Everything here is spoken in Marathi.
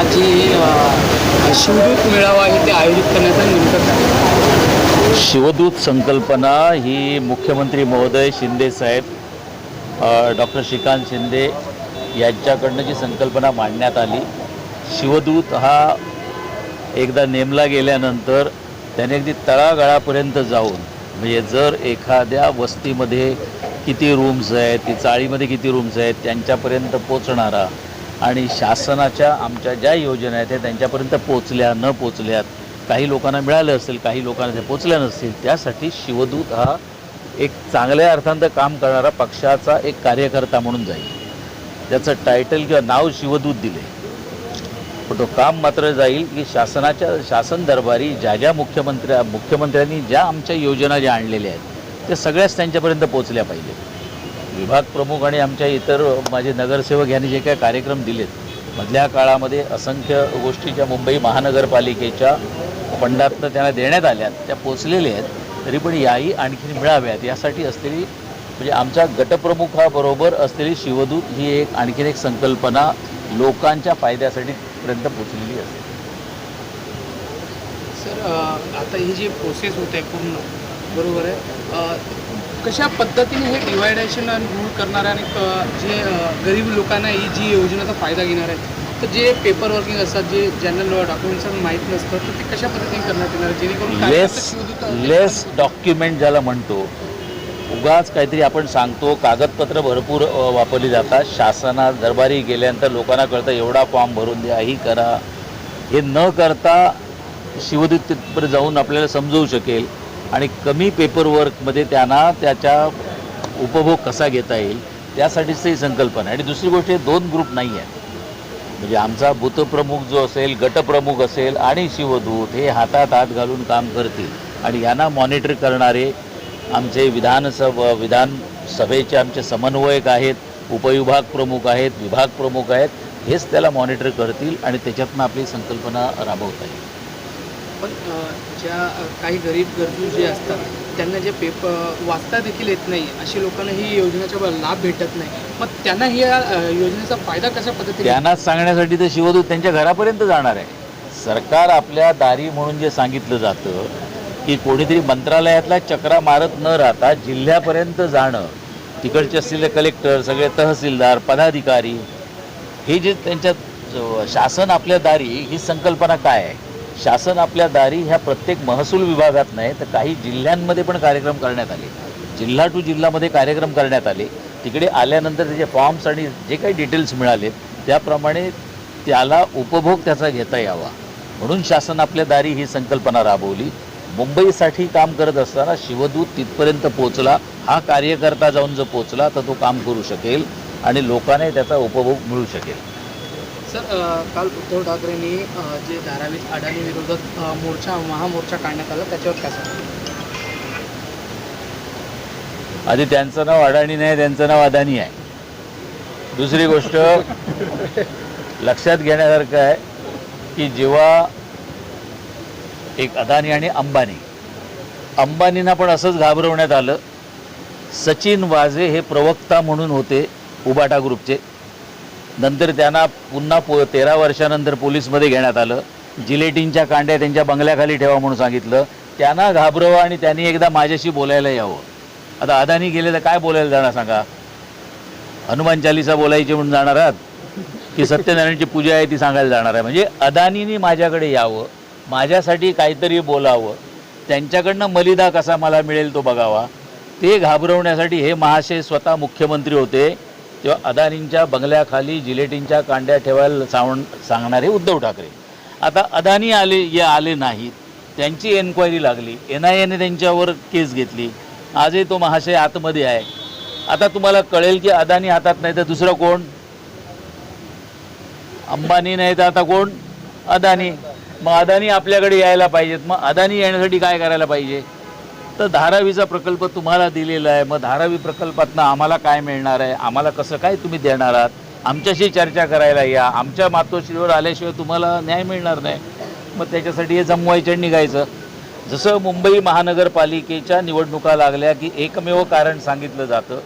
आज जे शिवदूत मेळावा आहे ते आयोजित करण्याचा नेमकं शिवदूत संकल्पना ही मुख्यमंत्री महोदय शिंदे साहेब डॉक्टर श्रीकांत शिंदे यांच्याकडनं जी संकल्पना मांडण्यात आली शिवदूत हा एकदा नेमला गेल्यानंतर त्याने अगदी तळागाळापर्यंत जाऊन म्हणजे जर एखाद्या वस्तीमध्ये किती रूम्स आहेत ती चाळीमध्ये किती रूम्स आहेत त्यांच्यापर्यंत पोचणारा आणि शासनाच्या आमच्या ज्या योजना आहेत त्या त्यांच्यापर्यंत पोचल्या न पोचल्यात काही लोकांना मिळालं असेल काही लोकांना ते पोचल्या नसतील त्यासाठी शिवदूत हा एक चांगल्या अर्थानं काम करणारा पक्षाचा एक कार्यकर्ता म्हणून जाईल. त्याचं टायटल किंवा नाव शिवदूत दिले पण तो काम मात्र जाईल की शासनाच्या शासन दरबारी ज्या ज्या मुख्यमंत्र्या मुख्यमंत्र्यांनी ज्या आमच्या योजना ज्या आणलेल्या आहेत त्या सगळ्याच त्यांच्यापर्यंत पोचल्या पाहिजेत. विभाग प्रमुख आणि आमच्या इतर माझे नगरसेवक यांनी जे काही कार्यक्रम दिलेत मधल्या काळामध्ये असंख्य गोष्टी ज्या मुंबई महानगरपालिकेच्या फंडातनं त्यांना देण्यात आल्यात त्या पोचलेल्या आहेत तरी पण याही आणखी मिळाव्यात. यासाठी असलेली म्हणजे आमच्या गटप्रमुखाबरोबर असलेली शिवदूत ही एक आणखीन एक संकल्पना लोकांच्या फायद्यासाठी पर्यंत पोचलेली असते. सर आता ही जी प्रोसेस होते पूर्ण बरोबर आहे? कशा पद्धतीने हे डिवायडेशन आणि रूल करणार आहे आणि जे गरीब लोकांना ही जी योजनेचा फायदा घेणार आहे तर जे पेपर वर्किंग असतात जे जनरल डॉक्युमेंट्स माहीत नसतं तर ते कशा पद्धतीने करण्यात येणार? जेणेकरून लेस लेस डॉक्युमेंट ज्याला म्हणतो उगाच काहीतरी आपण सांगतो कागदपत्र भरपूर वापरली जातात. शासनात दरबारी गेल्यानंतर लोकांना कळतं एवढा फॉर्म भरून द्या ही करा. हे न करता शिवदूत तिथपर्यंत जाऊन आपल्याला समजवू शकेल. आणि कमी पेपरवर्कमध्ये त्यांना त्याच्या उपभोग कसा घेता येईल त्यासाठीच ही संकल्पना आहे. आणि दुसरी गोष्ट दोन ग्रुप नाही आहेत म्हणजे आमचा भूतप्रमुख जो असेल गटप्रमुख असेल आणि शिवदूत हे हातात हात घालून काम करतील. आणि यांना मॉनिटर करणारे आमचे विधानसभ विधानसभेचे आमचे समन्वयक आहेत उपविभाग प्रमुख आहेत विभाग प्रमुख आहेत हेच त्याला मॉनिटर करतील आणि त्याच्यातनं आपली संकल्पना राबवता येईल. पण ज्या काही गरीब गरजू जे असतात त्यांना जे पेपर वाचता देखील येत नाही अशी लोकांना ही योजनेचा लाभ भेटत नाही. मग त्यांना ही या योजनेचा फायदा कशा पद्धतीने त्यांना सांगण्यासाठी तर शिवदूत त्यांच्या घरापर्यंत जाणार आहे. सरकार आपल्या दारी म्हणून जे सांगितलं जातं की कोणीतरी मंत्रालयातला चक्रा मारत न राहता जिल्ह्यापर्यंत जाणं तिकडचे असलेले कलेक्टर सगळे तहसीलदार पदाधिकारी हे जे त्यांच्या शासन आपल्या दारी ही संकल्पना काय आहे? शासन आपल्या दारी ह्या प्रत्येक महसूल विभागात नाही तर काही जिल्ह्यांमध्ये पण कार्यक्रम करण्यात आले. जिल्हा टू जिल्ह्यामध्ये कार्यक्रम करण्यात आले. तिकडे आल्यानंतर त्याचे फॉर्म्स आणि जे काही डिटेल्स मिळालेत त्याप्रमाणे त्याला उपभोग त्याचा घेता यावा. म्हणून शासन आपल्या दारी ही संकल्पना राबवली. मुंबईसाठी काम करत असताना शिवदूत तिथपर्यंत पोचला हा कार्यकर्ता जाऊन जर पोचला तर तो काम करू शकेल आणि लोकांना त्याचा उपभोग मिळू शकेल. सर काल उद्धव ठाकरेंनी जे धारावीत अडाणी विरोधात मोर्चा महामोर्चा काढण्यात आला त्याच्यावर काय सांग आधी त्यांचं नाव अडाणी नाही त्यांचं नाव अदानी आहे. दुसरी गोष्ट लक्षात घेण्यासारखं आहे की जेव्हा एक अदानी आणि अंबानी अंबानींना पण असंच घाबरवण्यात आलं सचिन वाझे हे प्रवक्ता म्हणून होते उबाटा ग्रुपचे. नंतर त्यांना पुन्हा पो तेरा वर्षानंतर पोलीसमध्ये घेण्यात आलं. जिलेटिनच्या कांड्या त्यांच्या बंगल्याखाली ठेवा म्हणून सांगितलं. त्यांना घाबरवं आणि त्यांनी एकदा माझ्याशी बोलायला यावं. आता अदानी गेले तर काय बोलायला जाणार सांगा? हनुमान चालिसा बोलायची म्हणून जाणार आहात? की सत्यनारायणची पूजा आहे ती सांगायला जाणार आहे? म्हणजे अदानीनी माझ्याकडे यावं. माझ्यासाठी काहीतरी बोलावं. त्यांच्याकडनं मलिदा कसा मला मिळेल तो बघावा. ते घाबरवण्यासाठी हे महाशय स्वतः मुख्यमंत्री होते. तेव्हा अदानींच्या बंगल्याखाली जिलेटिनच्या कांड्या ठेवायला सांग सांगणारे उद्धव ठाकरे. आता अदानी आले या आले नाहीत. त्यांची एन्क्वायरी लागली. एन आय एने त्यांच्यावर केस घेतली. आजही तो महाशय आतमध्ये आहे. आता तुम्हाला कळेल की अदानी हातात नाही तर दुसरं कोण? अंबानी नाही तर आता कोण? अदानी. मग अदानी आपल्याकडे यायला पाहिजेत. मग अदानी येण्यासाठी काय करायला पाहिजे? तर धारावीचा प्रकल्प तुम्हाला दिलेला आहे. मग धारावी प्रकल्पातनं आम्हाला काय मिळणार आहे? आम्हाला कसं काय तुम्ही देणार आहात? आमच्याशी चर्चा करायला या. आमच्या मातोश्रीवर आल्याशिवाय तुम्हाला न्याय मिळणार नाही. मग त्याच्यासाठी हे जमवायचं आणि निघायचं. जसं मुंबई महानगरपालिकेच्या निवडणुका लागल्या की एकमेव कारण सांगितलं जातं.